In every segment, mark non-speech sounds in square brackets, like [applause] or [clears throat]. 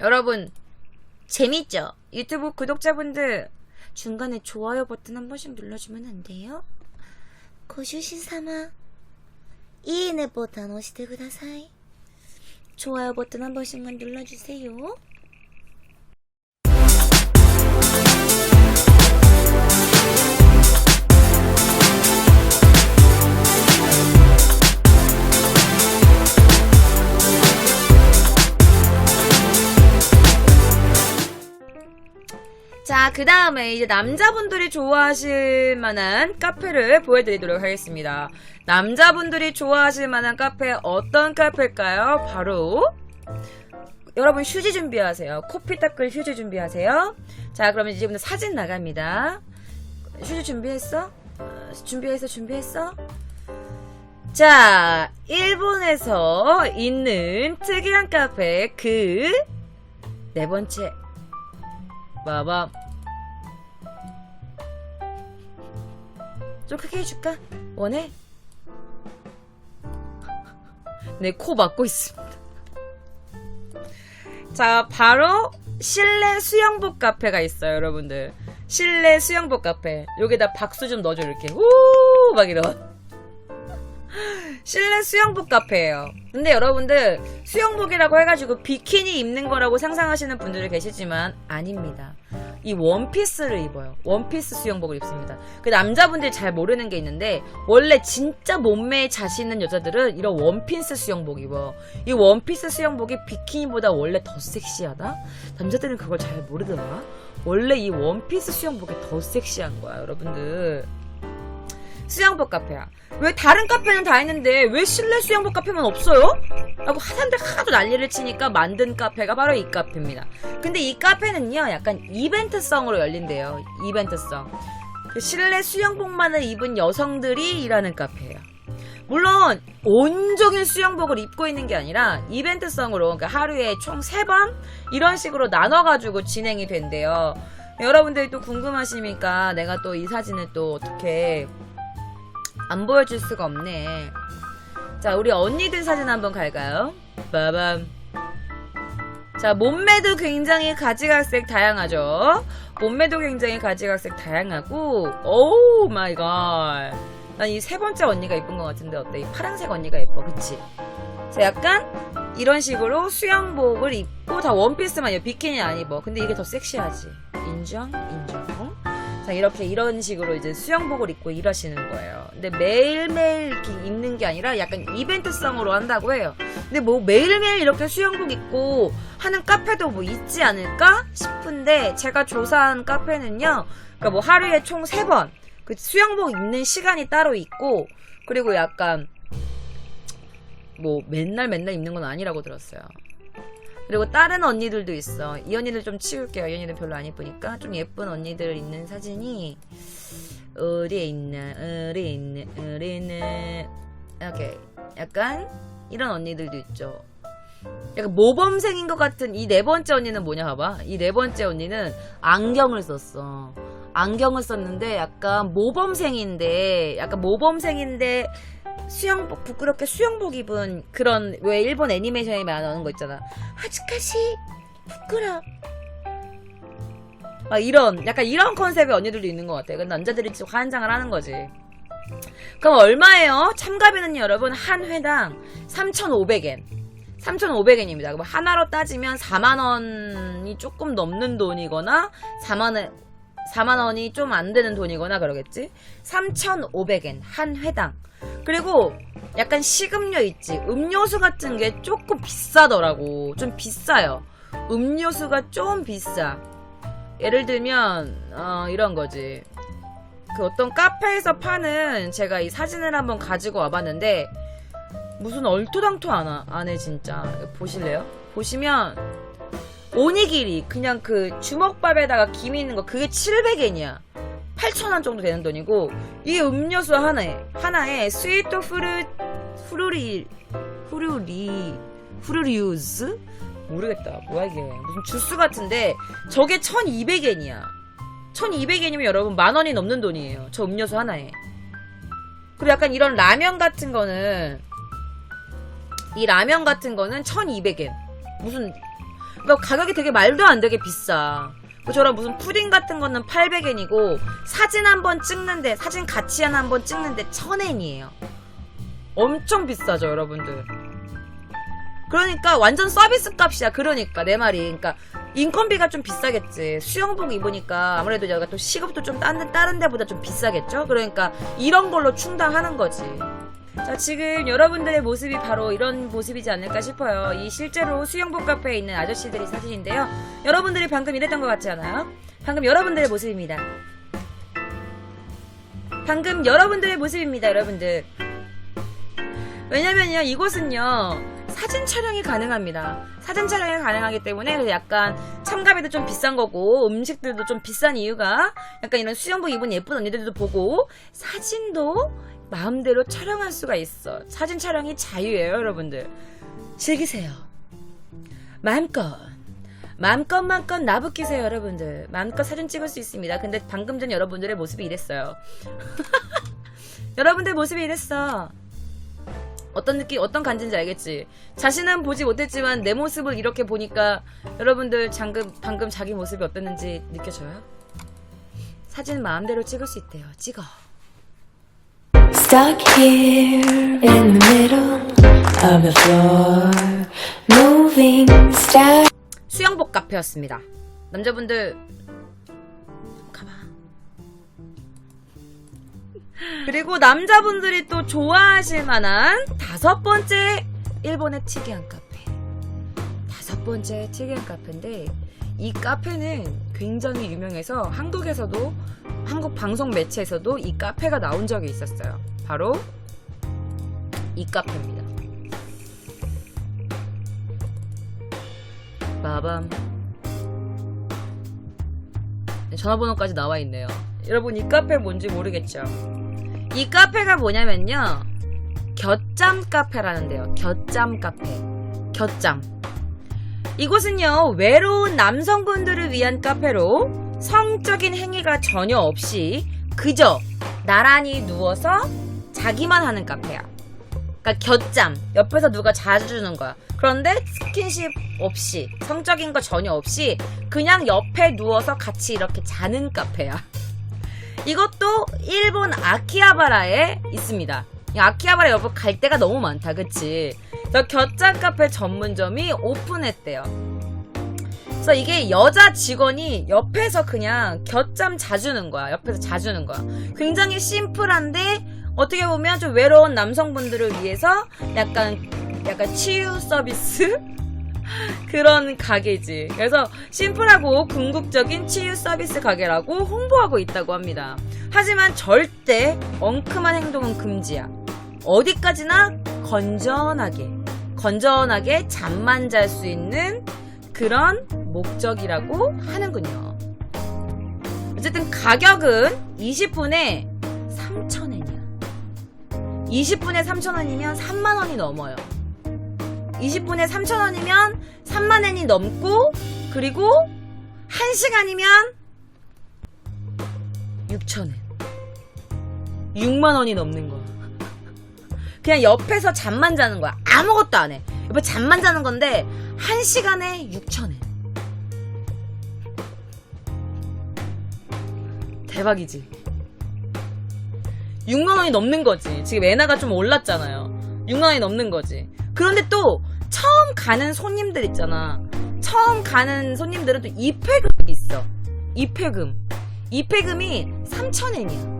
여러분 재밌죠? 유튜브 구독자분들 중간에 좋아요 버튼 한 번씩 눌러주면 안 돼요? 고주신様いいねボタン押してください 좋아요 버튼 한 번씩만 눌러주세요 자, 그 다음에 이제 남자분들이 좋아하실 만한 카페를 보여드리도록 하겠습니다. 남자분들이 좋아하실 만한 카페 어떤 카페일까요? 바로 여러분 휴지 준비하세요. 코피 닦을 휴지 준비하세요. 자, 그러면 이제부터 사진 나갑니다. 휴지 준비했어? 어, 준비했어? 준비했어? 자, 일본에서 있는 특이한 카페 그 네 번째 마밤 좀 크게 해줄까? 원해? [laughs] 내코 막고 있습니다. 자, 바로 실내 수영복 카페가 있어요, 여러분들. 실내 수영복 카페. 여기다 박수 좀 넣어줘, 이렇게. 후! 막 이런. 실내 수영복 카페예요. 근데 여러분들 수영복이라고 해가지고 비키니 입는 거라고 상상하시는 분들이 계시지만 아닙니다. 이 원피스를 입어요. 원피스 수영복을 입습니다. 그 남자분들이 잘 모르는 게 있는데 원래 진짜 몸매에 자신 있는 여자들은 이런 원피스 수영복 입어. 이 원피스 수영복이 비키니보다 원래 더 섹시하다? 남자들은 그걸 잘 모르더라. 원래 이 원피스 수영복이 더 섹시한 거야, 여러분들. 수영복 카페야. 왜 다른 카페는 다 있는데 왜 실내 수영복 카페만 없어요? 라고 사람들 하도 난리를 치니까 만든 카페가 바로 이 카페입니다. 근데 이 카페는요, 약간 이벤트성으로 열린대요. 이벤트성. 그 실내 수영복만을 입은 여성들이 일하는 카페예요. 물론 온종일 수영복을 입고 있는 게 아니라 이벤트성으로 그러니까 하루에 총 3번 이런 식으로 나눠가지고 진행이 된대요. 여러분들이 또 궁금하시니까 내가 또 이 사진을 또 어떻게 안 보여줄 수가 없네. 자, 우리 언니들 사진 한번 갈까요? 빠밤. 자, 몸매도 굉장히 가지각색 다양하죠? 몸매도 굉장히 가지각색 다양하고, 오우 마이 갓. 난이 세 번째 언니가 예쁜 것 같은데 어때? 이 파란색 언니가 예뻐, 그치? 자, 약간 이런 식으로 수영복을 입고 다 원피스만 입어. 비키니 안 입어. 근데 이게 더 섹시하지. 인정? 인정. 자, 이렇게 이런 식으로 이제 수영복을 입고 일하시는 거예요. 근데 매일매일 이렇게 입는 게 아니라 약간 이벤트성으로 한다고 해요. 근데 뭐 매일매일 이렇게 수영복 입고 하는 카페도 뭐 있지 않을까 싶은데 제가 조사한 카페는요. 그러니까 뭐 하루에 총 3번 그 수영복 입는 시간이 따로 있고 그리고 약간 뭐 맨날 맨날 입는 건 아니라고 들었어요. 그리고 다른 언니들도 있어. 이 언니들 좀 치울게요. 이 언니들 별로 안 예쁘니까 좀 예쁜 언니들 있는 사진이 어디에 있나? 어디 있나? 어디 있나? 오케이. 약간 이런 언니들도 있죠. 약간 모범생인 것 같은 이 네 번째 언니는 뭐냐 봐봐. 이 네 번째 언니는 안경을 썼어. 안경을 썼는데 약간 모범생인데 약간 모범생인데 수영복 부끄럽게 수영복 입은 그런 왜 일본 애니메이션에 나오는 거 있잖아. 아직까지 부끄러. 막 이런 약간 이런 컨셉의 언니들도 있는 것 같아. 그 남자들이 좀 환장을 하는 거지. 그럼 얼마예요? 참가비는요, 여러분 한 회당 3,500엔. 3,500엔입니다. 그럼 하나로 따지면 4만 원이 조금 넘는 돈이거나 4만 원 4만 원이 좀 안 되는 돈이거나 그러겠지. 3,500엔 한 회당. 그리고 약간 식음료 있지. 음료수 같은 게 조금 비싸더라고. 좀 비싸요. 음료수가 좀 비싸. 예를 들면 어, 이런 거지. 그 어떤 카페에서 파는 제가 이 사진을 한번 가지고 와봤는데 무슨 얼토당토 안, 하- 안 해, 진짜. 보실래요? 보시면, 오니기리, 그냥 그 주먹밥에다가 김 있는 거, 그게 700엔이야. 8,000원 정도 되는 돈이고, 이 음료수 하나에, 하나에 스위트 프루, 프루리, 프루리, 프루리우스? 모르겠다. 뭐야, 이게. 무슨 주스 같은데, 저게 1,200엔이야. 1,200엔이면 여러분 만 원이 넘는 돈이에요. 저 음료수 하나에. 그리고 약간 이런 라면 같은 거는 이 라면 같은 거는 1200엔. 무슨 뭐 가격이 되게 말도 안 되게 비싸. 뭐 저런 무슨 푸딩 같은 거는 800엔이고 사진 한 번 찍는데 사진 같이 하나 한 번 찍는데 1000엔이에요. 엄청 비싸죠, 여러분들. 그러니까 완전 서비스 값이야. 그러니까 내 말이. 그러니까 인건비가 좀 비싸겠지. 수영복 입으니까 아무래도 내가 또 시급도 좀 다른 다른 데보다 좀 비싸겠죠. 그러니까 이런 걸로 충당하는 거지. 자, 지금 여러분들의 모습이 바로 이런 모습이지 않을까 싶어요. 이 실제로 수영복 카페에 있는 아저씨들이 사진인데요. 여러분들이 방금 이랬던 것 같지 않아요? 방금 여러분들의 모습입니다. 방금 여러분들의 모습입니다, 여러분들. 왜냐면요, 이곳은요, 사진 촬영이 가능합니다. 사진 촬영이 가능하기 때문에 그래서 약간 참가비도 좀 비싼 거고 음식들도 좀 비싼 이유가 약간 이런 수영복 입은 예쁜 언니들도 보고 사진도 마음대로 촬영할 수가 있어. 사진 촬영이 자유예요, 여러분들. 즐기세요. 마음껏. 마음껏 마음껏 나부끼세요, 여러분들. 마음껏 사진 찍을 수 있습니다. 근데 방금 전 여러분들의 모습이 이랬어요. [laughs] 여러분들 모습이 이랬어. 어떤 느낌, 어떤 간지인지 알겠지? 자신은 보지 못했지만 내 모습을 이렇게 보니까 여러분들 방금, 방금 자기 모습이 어땠는지 느껴져요? 사진 마음대로 찍을 수 있대요. 찍어. Stuck here in the middle of the floor, moving, static. 수영복 카페였습니다. 남자분들 가봐. 그리고 남자분들이 또 좋아하실 만한 다섯 번째 일본의 특이한 카페. 다섯 번째 특이한 카페인데 이 카페는 굉장히 유명해서 한국에서도 한국 방송 매체에서도 이 카페가 나온 적이 있었어요. 바로 이 카페입니다. 빠밤. 네, 전화번호까지 나와 있네요. 여러분 이 카페 뭔지 모르겠죠? 이 카페가 뭐냐면요. 곁잠 카페라는데요. 곁잠 카페. 곁잠. 이곳은요, 외로운 남성분들을 위한 카페로 성적인 행위가 전혀 없이 그저 나란히 누워서 자기만 하는 카페야. 그러니까 곁잠 옆에서 누가 자주주는 거야. 그런데 스킨십 없이 성적인 거 전혀 없이 그냥 옆에 누워서 같이 이렇게 자는 카페야. 이것도 일본 아키하바라에 있습니다. 이 아키하바라 여러분 갈 데가 너무 많다, 그치? 저 곁잠 카페 전문점이 오픈했대요. 그래서 이게 여자 직원이 옆에서 그냥 곁잠 자주는 거야. 옆에서 자주는 거야. 굉장히 심플한데 어떻게 보면 좀 외로운 남성분들을 위해서 약간 약간 치유 서비스 [laughs] 그런 가게지. 그래서 심플하고 궁극적인 치유 서비스 가게라고 홍보하고 있다고 합니다. 하지만 절대 엉큼한 행동은 금지야. 어디까지나 건전하게, 건전하게 잠만 잘 수 있는 그런 목적이라고 하는군요. 어쨌든 가격은 20분에 3,000엔이야. 20분에 3,000원이면 3만원이 넘어요. 20분에 3,000원이면 3만엔이 넘고, 그리고 1시간이면 6,000엔. 6만원이 넘는 거야. [laughs] 그냥 옆에서 잠만 자는 거야. 아무것도 안 해. 옆에 잠만 자는 건데, 1시간에 6,000엔. 대박이지. 6만 원이 넘는 거지. 지금 에나가 좀 올랐잖아요. 6만 원이 넘는 거지. 그런데 또, 처음 가는 손님들 있잖아. 처음 가는 손님들은 또 입회금이 있어. 입회금. 입회금이 3,000엔이야.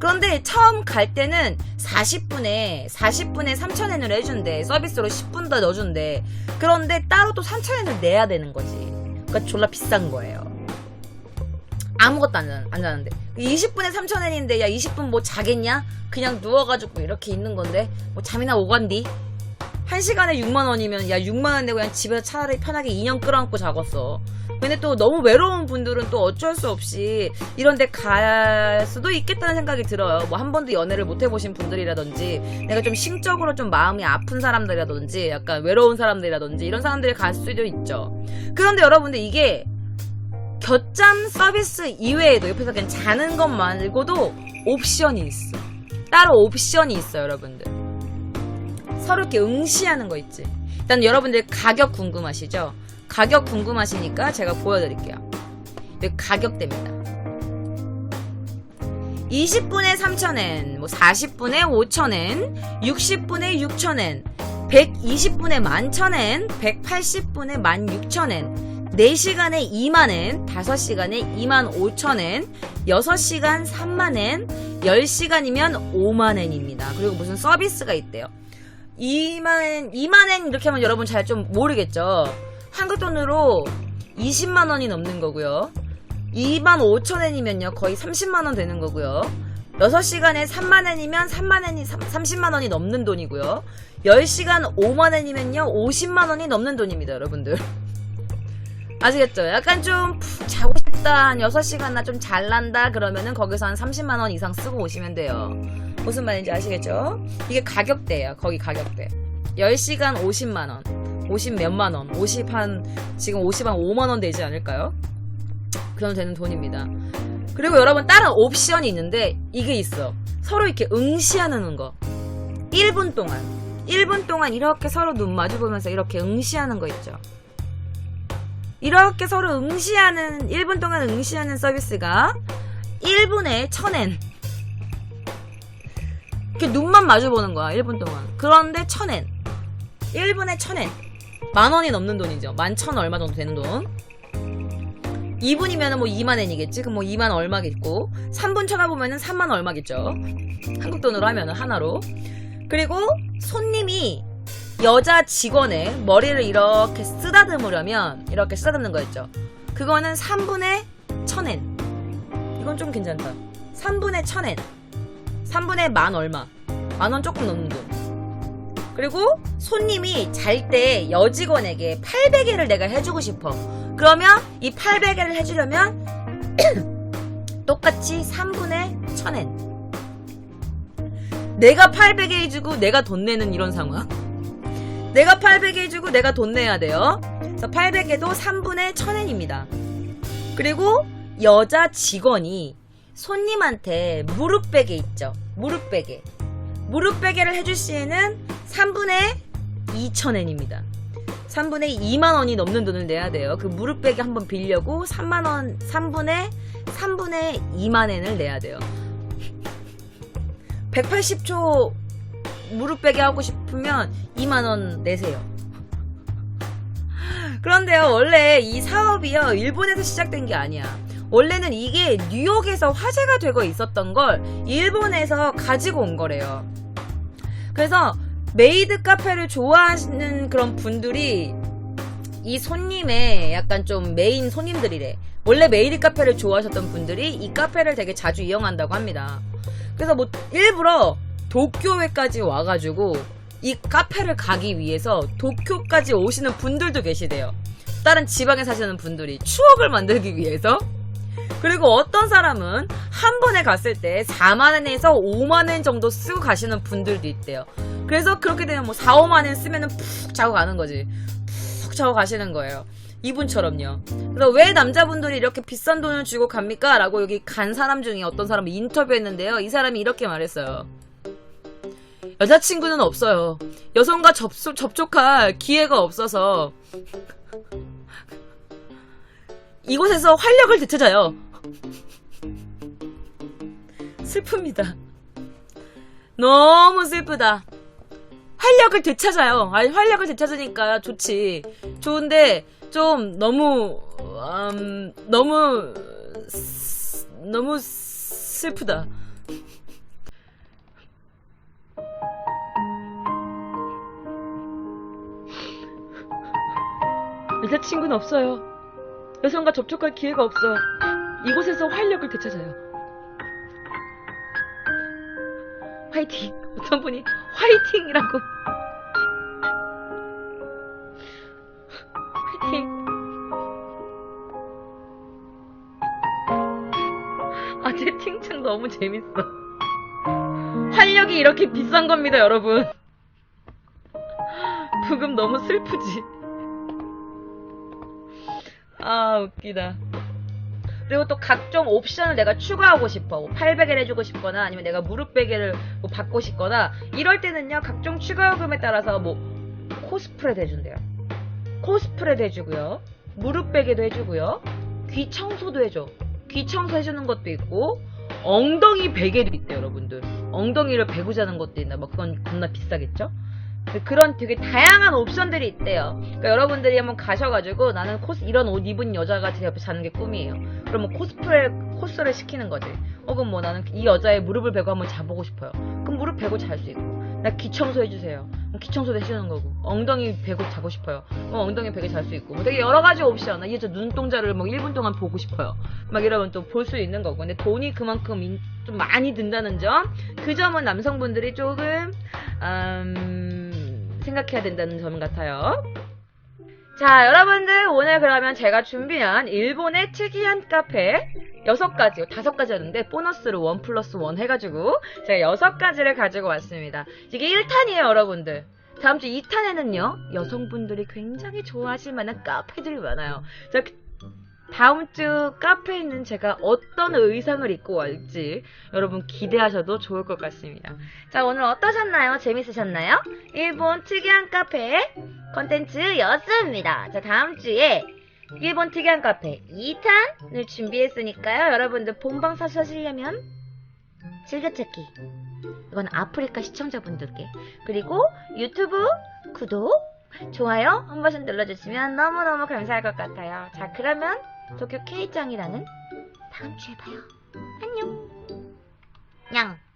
그런데 처음 갈 때는 40분에 40분에 3,000엔을 해준대. 서비스로 10분 더 넣어준대. 그런데 따로 또 3,000엔을 내야 되는 거지. 그러니까 졸라 비싼 거예요. 아무것도 안, 자- 안 자는데 20분에 3,000엔인데 야 20분 뭐 자겠냐? 그냥 누워가지고 이렇게 있는 건데 뭐 잠이나 오간디? 한 시간에 6만 원이면 야 6만 원 내고 그냥 집에서 차라리 편하게 인형 끌어안고 자겠어. 근데 또 너무 외로운 분들은 또 어쩔 수 없이 이런 데 갈 수도 있겠다는 생각이 들어요. 뭐 한 번도 연애를 못 해보신 분들이라든지 내가 좀 심적으로 좀 마음이 아픈 사람들이라든지 약간 외로운 사람들이라든지 이런 사람들이 갈 수도 있죠. 그런데 여러분들 이게 곁잠 서비스 이외에도 옆에서 그냥 자는 것 말고도 옵션이 있어. 따로 옵션이 있어요, 여러분들. 서로 이렇게 응시하는 거 있지. 일단 여러분들 가격 궁금하시죠? 가격 궁금하시니까 제가 보여드릴게요. 가격대입니다. 20분에 3,000엔, 뭐 40분에 5,000엔, 60분에 6,000엔, 120분에 11,000엔, 180분에 16,000엔, 4시간에 2만엔, 5시간에 2만 5천엔, 6시간 3만엔, 10시간이면 5만엔입니다. 그리고 무슨 서비스가 있대요. 2만, 2만엔 이렇게 하면 여러분 잘 좀 모르겠죠? 한국 돈으로 20만원이 넘는 거고요. 2만 5천엔이면요. 거의 30만원 되는 거고요. 6시간에 3만엔이면 3만엔이 30만원이 넘는 돈이고요. 10시간 5만엔이면요. 50만원이 넘는 돈입니다, 여러분들. 아시겠죠? 약간 좀 푹 자고 싶다. 한 6시간 나 좀 잘난다. 그러면은 거기서 한 30만원 이상 쓰고 오시면 돼요. 무슨 말인지 아시겠죠? 이게 가격대예요. 거기 가격대. 10시간 50만원. 50 몇만원. 50 한, 지금 50 한 5만원 되지 않을까요? 그럼 되는 돈입니다. 그리고 여러분 다른 옵션이 있는데 이게 있어. 서로 이렇게 응시하는 거. 1분 동안. 1분 동안 이렇게 서로 눈 마주보면서 이렇게 응시하는 거 있죠. 이렇게 서로 응시하는 1분 동안 응시하는 서비스가 1분에 1000엔. 이렇게 눈만 마주보는 거야 1분 동안. 그런데 1000엔. 1분에 1000엔. 만 원이 넘는 돈이죠. 만천 얼마 정도 되는 돈. 2분이면 뭐 2만엔이겠지? 그럼 뭐 2만 얼마겠고. 3분 쳐다보면 은 3만 얼마겠죠? 한국 돈으로 하면 은 하나로. 그리고 손님이 여자 직원의 머리를 이렇게 쓰다듬으려면 이렇게 쓰다듬는 거였죠. 그거는 3분의 1000엔. 이건 좀 괜찮다. 3분의 1000엔. 3분의 만 얼마. 만 원 조금 넘는 돈. 그리고 손님이 잘 때 여직원에게 800엔을 내가 해주고 싶어. 그러면 이 800엔을 해주려면 [clears throat] 똑같이 3분의 1000엔. 내가 800에 해주고 내가 돈 내는 이런 상황. 내가 800에 해주고 내가 돈 내야 돼요. 그래서 800에도 3분의 1000엔입니다. 그리고 여자 직원이 손님한테 무릎 베개 있죠. 무릎 베개. 무릎 베개를 해줄 시에는 3분의 2000엔입니다. 3분의 2만 원이 넘는 돈을 내야 돼요. 그 무릎 베개 한번 빌려고 3만 원, 3분의 3분의 2만 엔을 내야 돼요. 180초 무릎 베개 하고 싶으면 2만원 내세요. 그런데요, 원래 이 사업이요, 일본에서 시작된 게 아니야. 원래는 이게 뉴욕에서 화제가 되고 있었던 걸 일본에서 가지고 온 거래요. 그래서 메이드 카페를 좋아하시는 그런 분들이 이 손님의 약간 좀 메인 손님들이래. 원래 메이드 카페를 좋아하셨던 분들이 이 카페를 되게 자주 이용한다고 합니다. 그래서 뭐 일부러 도쿄에까지 와가지고 이 카페를 가기 위해서 도쿄까지 오시는 분들도 계시대요. 다른 지방에 사시는 분들이 추억을 만들기 위해서. 그리고 어떤 사람은 한 번에 갔을 때 4만엔에서 5만엔 정도 쓰고 가시는 분들도 있대요. 그래서 그렇게 되면 뭐 4, 5만엔 쓰면은 푹 자고 가는 거지. 푹 자고 가시는 거예요. 이분처럼요. 그래서 왜 남자분들이 이렇게 비싼 돈을 주고 갑니까? 라고 여기 간 사람 중에 어떤 사람을 인터뷰했는데요. 이 사람이 이렇게 말했어요. 여자친구는 없어요. 여성과 접속, 접촉할 기회가 없어서 이곳에서 활력을 되찾아요. [laughs] 슬픕니다. 너무 슬프다. 활력을 되찾아요. 아니, 활력을 되찾으니까 좋지. 좋은데, 좀, 너무, 음, 너무, 쓰- 너무 슬프다. 여자친구는 없어요. 여성과 접촉할 기회가 없어. 이곳에서 활력을 되찾아요. 화이팅! 어떤 분이 화이팅이라고. 화이팅! 아, 채팅창 너무 재밌어. 활력이 이렇게 비싼 겁니다, 여러분. 부금 너무 슬프지. 아, 웃기다. 그리고 또 각종 옵션을 내가 추가하고 싶어. 800을 해주고 싶거나 아니면 내가 무릎 베개를 뭐 받고 싶거나 이럴 때는요, 각종 추가 요금에 따라서 뭐 코스프레 해준대요. 코스프레도 해주고요. 무릎 베개도 해주고요. 귀 청소도 해줘. 귀 청소 해주는 것도 있고, 엉덩이 베개도 있대요, 여러분들. 엉덩이를 베고 자는 것도 있나, 뭐, 그건 겁나 비싸겠죠? 근데 그런 되게 다양한 옵션들이 있대요. 그러니까 여러분들이 한번 가셔가지고 나는 코스, 이런 옷 입은 여자가 제 옆에 자는 게 꿈이에요. 그러면 코스프레, 코스를 시키는 거지. 혹은 뭐 나는 이 여자의 무릎을 베고 한번 자보고 싶어요. 그럼 무릎 베고 잘 수 있고. 나귀 청소 해주세요. 그럼 귀 청소도 해주는 거고. 엉덩이 베고 자고 싶어요. 그럼 엉덩이 베고 잘 수 있고. 뭐 되게 여러 가지 옵션. 이 여자 눈동자를 뭐 1분 동안 보고 싶어요. 막 이러면 또 볼 수 있는 거고. 근데 돈이 그만큼 인- 좀 많이 든다는 점. 그 점은 남성분들이 조금, 음, 생각해야 된다는 점 같아요. 자, 여러분들, 오늘 그러면 제가 준비한 일본의 특이한 카페 여섯 가지, 다섯 가지였는데, 보너스로 원 플러스 원 해가지고, 제가 여섯 가지를 가지고 왔습니다. 이게 1탄이에요, 여러분들. 다음 주 2탄에는요, 여성분들이 굉장히 좋아하실 만한 카페들이 많아요. 자, 그- 다음 주 카페에는 제가 어떤 의상을 입고 올지 여러분 기대하셔도 좋을 것 같습니다. 자, 오늘 어떠셨나요? 재밌으셨나요? 일본 특이한 카페 컨텐츠였습니다. 자, 다음 주에 일본 특이한 카페 2탄을 준비했으니까요. 여러분들 본방 사수하시려면 즐겨찾기. 이건 아프리카 시청자분들께. 그리고 유튜브 구독, 좋아요 한 번씩 눌러주시면 너무너무 감사할 것 같아요. 자, 그러면 도쿄 K짱이라는 다음 주에 봐요. 안녕. 냥.